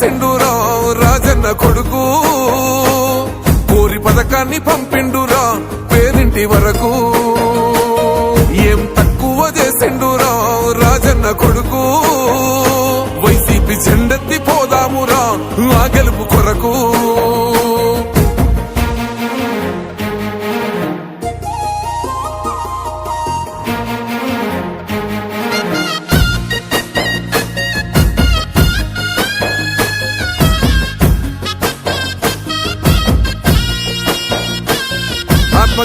తక్కువ రాజన్న కొడుకు. కోరి పథకాన్ని పంపిండురా పేరింటి వరకు. ఏం తక్కువ చేసిండురా రాజన్న కొడుకు.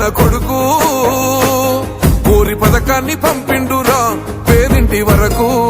రాజన్న కొడుకు. ఊరి పథకాన్ని పంపిండురా పేరింటి వరకు.